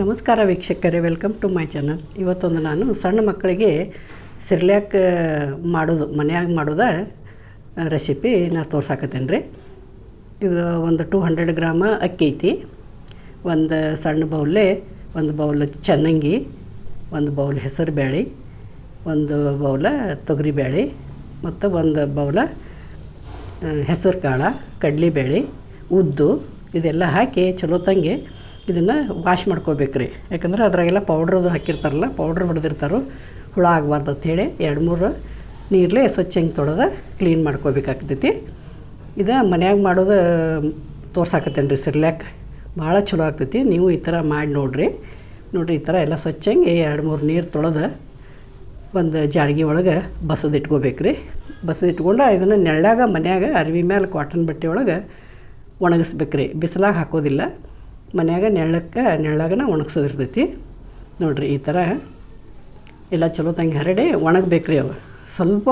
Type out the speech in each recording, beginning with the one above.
ನಮಸ್ಕಾರ ವೀಕ್ಷಕರೇ welcome to my channel ಇವತ್ತೊಂದು ನಾನು ಸಣ್ಣ ಮಕ್ಕಳಿಗೆ ಸಿರ್ಲ್ಯಾಕ್ ಮಾಡೋದು, ಮನ್ಯಾಗ ಮಾಡೋದ ರೆಸಿಪಿ ನಾ ತೋರ್ಸಾಕತ್ತೇನೆ ರೀ ಇದು ಒಂದು ಟೂ ಹಂಡ್ರೆಡ್ ಗ್ರಾಮ ಅಕ್ಕಿ ಐತಿ, ಒಂದು ಸಣ್ಣ ಬೌಲೆ ಒಂದು ಬೌಲ್ ಚೆನ್ನಂಗಿ, ಒಂದು ಬೌಲ್ ಹೆಸರು ಬೇಳೆ ಒಂದು ಬೌಲ ತೊಗರಿ ಬೇಳೆ ಮತ್ತು ಒಂದು ಬೌಲ ಹೆಸರು ಕಾಳು ಕಡಲೆಬೇಳೆ, ಉದ್ದು, ಇದೆಲ್ಲ ಹಾಕಿ ಚಲೋ ತಂಗಿ ಇದನ್ನು ವಾಶ್ ಮಾಡ್ಕೋಬೇಕ್ರಿ. ಯಾಕಂದ್ರೆ ಅದ್ರಾಗೆಲ್ಲ ಪೌಡ್ರದು ಹಾಕಿರ್ತಾರಲ್ಲ ಪೌಡ್ರ್ ಹೊಡೆದಿರ್ತಾರೆ, ಹುಳ ಆಗಬಾರ್ದು ಅಂಥೇಳಿ ಎರಡು ಮೂರು ನೀರಲ್ಲೇ ಸ್ವಚ್ಛ ಹಿಂಗೆ ತೊಳೆದ ಕ್ಲೀನ್ ಮಾಡ್ಕೋಬೇಕಾಗ್ತೈತಿ. ಇದು ಮನ್ಯಾಗ ಮಾಡೋದು ತೋರ್ಸಾಕತ್ತೇನೆ ರೀ ಸಿರ್ಲ್ಯಾಕ್. ಭಾಳ ಚಲೋ ಆಗ್ತೈತಿ. ನೀವು ಈ ಥರ ಮಾಡಿ ನೋಡಿರಿ. ನೋಡಿರಿ ಈ ಥರ ಎಲ್ಲ ಸ್ವಚ್ಛಂಗೆ ಎರಡು ಮೂರು ನೀರು ತೊಳೆದು ಒಂದು ಜಾಳ್ಗೆ ಒಳಗೆ ಬಸದು ಇಟ್ಕೋಬೇಕು ರೀ ಬಸದು ಇಟ್ಕೊಂಡು ಇದನ್ನು ನೆಳ್ಳಾಗ ಮನ್ಯಾಗ ಅರಿವಿ ಮೇಲೆ ಕಾಟನ್ ಬಟ್ಟೆ ಒಳಗೆ ಒಣಗಿಸ್ಬೇಕು ರೀ ಬಿಸಿಲಾಗ ಹಾಕೋದಿಲ್ಲ. ಮನ್ಯಾಗ ನೆಳ್ಳಕ್ಕೆ ನೆಳ್ಳಾಗನ ಒಣಗಿಸೋದಿರ್ತೈತಿ. ನೋಡಿರಿ ಈ ಥರ ಎಲ್ಲ ಚಲೋ ತಂಗಿ ಹರಡಿ ಒಣಗಬೇಕು ರೀ ಅವು. ಸ್ವಲ್ಪ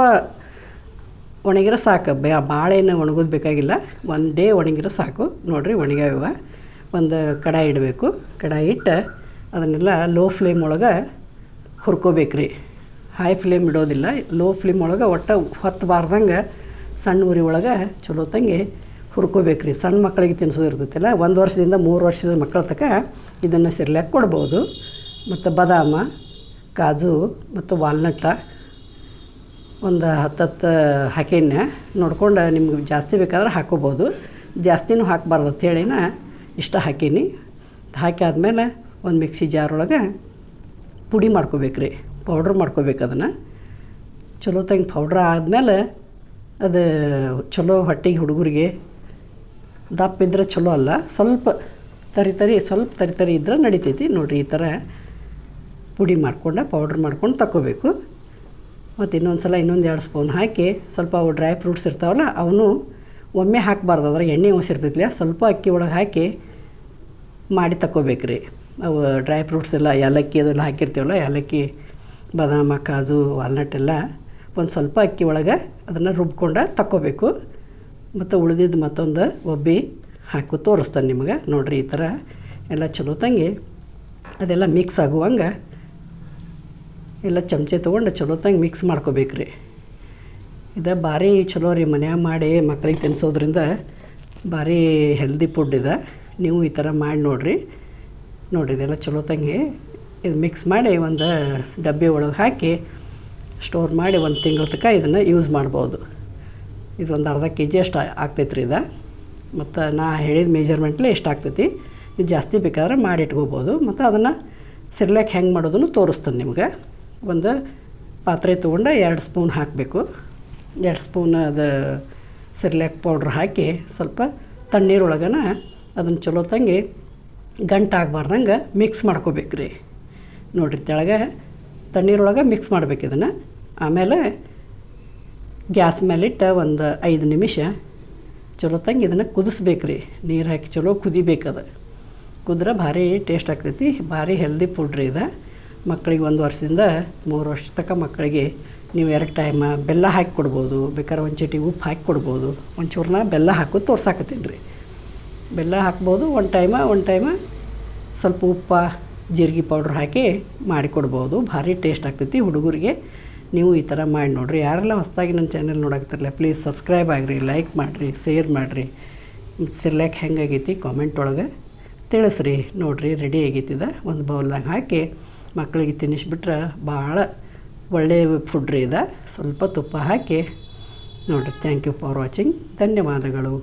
ಒಣಗಿರೋ ಸಾಕು. ಬೇ ಏನು ಒಣಗೋದು ಬೇಕಾಗಿಲ್ಲ. ಒನ್ ಡೇ ಒಣಗಿರೋ ಸಾಕು. ನೋಡಿರಿ ಒಣಗ್ಯಾವ. ಒಂದು ಕಡಾಯಿ ಇಡಬೇಕು. ಕಡಾಯಿ ಇಟ್ಟು ಅದನ್ನೆಲ್ಲ ಲೋ ಫ್ಲೇಮ್ ಒಳಗೆ ಹುರ್ಕೋಬೇಕು ರೀ ಹೈ ಫ್ಲೇಮ್ ಇಡೋದಿಲ್ಲ. ಲೋ ಫ್ಲೇಮ್ ಒಳಗೆ ಒಟ್ಟು ಹೊತ್ತಬಾರ್ದಂಗೆ ಸಣ್ಣ ಉರಿ ಒಳಗೆ ಚಲೋ ತಂಗಿ ಹುರ್ಕೋಬೇಕು ರೀ ಸಣ್ಣ ಮಕ್ಕಳಿಗೆ ತಿನ್ನಿಸೋದು ಇರ್ತೈತಿಲ್ಲ, ಒಂದು ವರ್ಷದಿಂದ ಮೂರು ವರ್ಷದ ಮಕ್ಕಳ ತನಕ ಇದನ್ನು ಸಿರ್ಲ್ಯಾಕ್ ಕೊಡ್ಬೋದು. ಮತ್ತು ಬಾದಾಮ, ಕಾಜು ಮತ್ತು ವಾಲ್ನಟ್ಟ ಒಂದು ಹತ್ತತ್ತು ಹಾಕೇನ ನೋಡ್ಕೊಂಡು ನಿಮ್ಗೆ ಜಾಸ್ತಿ ಬೇಕಾದ್ರೆ ಹಾಕೋಬೋದು. ಜಾಸ್ತಿನೂ ಹಾಕಬಾರ್ದು ಅಂಥೇಳಿನ ಇಷ್ಟ ಹಾಕೀನಿ. ಹಾಕಿ ಆದಮೇಲೆ ಒಂದು ಮಿಕ್ಸಿ ಜಾರ್ ಒಳಗೆ ಪುಡಿ ಮಾಡ್ಕೋಬೇಕು ರೀ ಪೌಡ್ರ್ ಮಾಡ್ಕೋಬೇಕು ಅದನ್ನು. ಚಲೋ ತಂಗಿ ಪೌಡ್ರ್ ಆದಮೇಲೆ ಅದು ಚಲೋ ಹೊಟ್ಟೆಗೆ ಹುಡುಗರಿಗೆ ದಪ್ಪ ಇದ್ರೆ ಚಲೋ ಅಲ್ಲ, ಸ್ವಲ್ಪ ತರಿ ತರಿ, ಸ್ವಲ್ಪ ತರಿ ತರಿ ಇದ್ರೆ ನಡಿತೈತಿ. ನೋಡಿರಿ, ಈ ಥರ ಪುಡಿ ಮಾಡ್ಕೊಂಡು ಪೌಡ್ರ್ ಮಾಡ್ಕೊಂಡು ತಗೋಬೇಕು ಮತ್ತು ಇನ್ನೊಂದು ಸಲ ಇನ್ನೊಂದು ಎರಡು ಸ್ಪೂನ್ ಹಾಕಿ, ಸ್ವಲ್ಪ ಅವು ಡ್ರೈ ಫ್ರೂಟ್ಸ್ ಇರ್ತಾವಲ್ಲ ಅವನು ಒಮ್ಮೆ ಹಾಕಬಾರ್ದು. ಅದ್ರ ಎಣ್ಣೆ ಉಸಿರ್ತೈತಿಲ್ಲ ಸ್ವಲ್ಪ ಅಕ್ಕಿ ಒಳಗೆ ಹಾಕಿ ಮಾಡಿ ತಗೋಬೇಕು ರೀ ಅವು ಡ್ರೈ ಫ್ರೂಟ್ಸ್ ಎಲ್ಲ, ಏಲಕ್ಕಿ ಅದೆಲ್ಲ ಹಾಕಿರ್ತೀವಲ್ಲ, ಏಲಕ್ಕಿ, ಬಾದಾಮ, ಕಾಜು ವಾಲ್ನಟ್ ಎಲ್ಲ, ಒಂದು ಸ್ವಲ್ಪ ಅಕ್ಕಿ ಒಳಗೆ ಅದನ್ನು ರುಬ್ಕೊಂಡು ತಗೋಬೇಕು ಮತ್ತು ಉಳಿದಿದ್ದು ಮತ್ತೊಂದು ಒಬ್ಬಿ ಹಾಕು ತೋರಿಸ್ತಾನೆ ನಿಮಗೆ. ನೋಡಿರಿ ಈ ಥರ ಎಲ್ಲ ಚಲೋ ತಂಗಿ. ಅದೆಲ್ಲ ಮಿಕ್ಸ್ ಆಗುವಂಗೆ ಎಲ್ಲ ಚಮಚೆ ತೊಗೊಂಡು ಚಲೋ ತಂಗಿ ಮಿಕ್ಸ್ ಮಾಡ್ಕೋಬೇಕು ರೀ ಇದು ಭಾರಿ ಚಲೋ ರೀ ಮನ್ಯಾಗ ಮಾಡಿ ಮಕ್ಳಿಗೆ ತಿನ್ನಿಸೋದ್ರಿಂದ ಭಾರಿ ಹೆಲ್ದಿ ಫುಡ್ ಇದೆ. ನೀವು ಈ ಥರ ಮಾಡಿ ನೋಡಿರಿ. ನೋಡಿರಿ ಇದೆಲ್ಲ ಚಲೋ ತಂಗಿ. ಇದು ಮಿಕ್ಸ್ ಮಾಡಿ ಒಂದು ಡಬ್ಬಿ ಒಳಗೆ ಹಾಕಿ ಸ್ಟೋರ್ ಮಾಡಿ ಒಂದು ತಿಂಗಳ ತನಕ ಇದನ್ನು ಯೂಸ್ ಮಾಡ್ಬೋದು. ಇದು ಒಂದು ಅರ್ಧ ಕೆ ಜಿ ಅಷ್ಟು ಆಗ್ತೈತೆ ರೀ ಇದು. ಮತ್ತು ನಾ ಹೇಳಿದ ಮೇಜರ್ಮೆಂಟ್ಲೇ ಎಷ್ಟು ಆಗ್ತೈತಿ. ನೀವು ಜಾಸ್ತಿ ಬೇಕಾದ್ರೆ ಮಾಡಿ ಇಟ್ಕೋಬೋದು. ಮತ್ತು ಅದನ್ನು ಸಿರ್ಲ್ಯಾಕ್ ಹೆಂಗೆ ಮಾಡೋದನ್ನು ತೋರಿಸ್ತೇನೆ ನಿಮ್ಗೆ. ಒಂದು ಪಾತ್ರೆ ತೊಗೊಂಡು ಎರಡು ಸ್ಪೂನ್ ಹಾಕಬೇಕು. ಎರಡು ಸ್ಪೂನ್ ಅದು ಸಿರ್ಲ್ಯಾಕ್ ಪೌಡ್ರ್ ಹಾಕಿ ಸ್ವಲ್ಪ ತಣ್ಣೀರೊಳಗನ ಅದನ್ನು ಚಲೋ ತಂಗಿ ಗಂಟಾಗಬಾರ್ದಂಗೆ ಮಿಕ್ಸ್ ಮಾಡ್ಕೋಬೇಕು ರೀ ನೋಡಿರಿ, ತೆಳಗೆ ತಣ್ಣೀರೊಳಗೆ ಮಿಕ್ಸ್ ಮಾಡ್ಬೇಕು ಇದನ್ನು. ಆಮೇಲೆ ಗ್ಯಾಸ್ ಮೇಲಿಟ್ಟು ಒಂದು ಐದು ನಿಮಿಷ, ಚಲೋ ತಂಗಿ ಇದನ್ನು ಕುದಿಸ್ಬೇಕು ರೀ ನೀರು ಹಾಕಿ ಚಲೋ ಕುದಿಬೇಕದು ಕುದ್ರೆ ಭಾರಿ ಟೇಸ್ಟ್ ಆಗ್ತೈತಿ, ಭಾರಿ ಹೆಲ್ದಿ ಫುಡ್ ರೀ ಇದು. ಮಕ್ಕಳಿಗೆ ಒಂದು ವರ್ಷದಿಂದ ಮೂರು ವರ್ಷ ತನಕ ಮಕ್ಕಳಿಗೆ ನೀವು ಎರಡು ಟೈಮ ಬೆಲ್ಲ ಹಾಕಿ ಕೊಡ್ಬೋದು ಬೇಕಾದ್ರೆ ಒಂದು ಚೀಟಿ ಉಪ್ಪು ಹಾಕಿ ಕೊಡ್ಬೋದು. ಒಂಚೂರನ್ನ ಬೆಲ್ಲ ಹಾಕು ತೋರ್ಸಾಕತ್ತೀನಿ ರೀ ಬೆಲ್ಲ ಹಾಕ್ಬೋದು, ಒಂದು ಟೈಮ ಒಂದು ಟೈಮ ಸ್ವಲ್ಪ ಉಪ್ಪು, ಜೀರಿಗೆ ಪೌಡ್ರ್ ಹಾಕಿ ಮಾಡಿಕೊಡ್ಬೋದು ಭಾರಿ ಟೇಸ್ಟ್ ಆಗ್ತೈತಿ ಹುಡುಗರಿಗೆ. ನೀವು ಈ ಥರ ಮಾಡಿ ನೋಡಿರಿ. ಯಾರೆಲ್ಲ ಹೊಸದಾಗಿ ನನ್ನ ಚಾನೆಲ್ ನೋಡಾಕ್ತಾರಲ್ಲ ಪ್ಲೀಸ್ ಸಬ್ಸ್ಕ್ರೈಬ್ ಆಗಿರಿ ಲೈಕ್ ಮಾಡಿರಿ ಶೇರ್ ಮಾಡಿರಿ. ಸಿರ್ಲ್ಯಾಕ್ ಹೆಂಗಾಗೈತಿ ಕಾಮೆಂಟ್ ಒಳಗೆ ತಿಳಿಸ್ರಿ. ನೋಡಿರಿ ರೆಡಿ ಆಗೈತಿದ ಒಂದು ಬೌಲ್ದಾಗ ಹಾಕಿ ಮಕ್ಕಳಿಗೆ ತಿನ್ನಿಸ್ಬಿಟ್ರೆ ಭಾಳ ಒಳ್ಳೆಯ ಫುಡ್ ರೀ ಇದು. ಸ್ವಲ್ಪ ತುಪ್ಪ ಹಾಕಿ ನೋಡಿರಿ. ಥ್ಯಾಂಕ್ ಯು ಫಾರ್ ವಾಚಿಂಗ್ ಧನ್ಯವಾದಗಳು.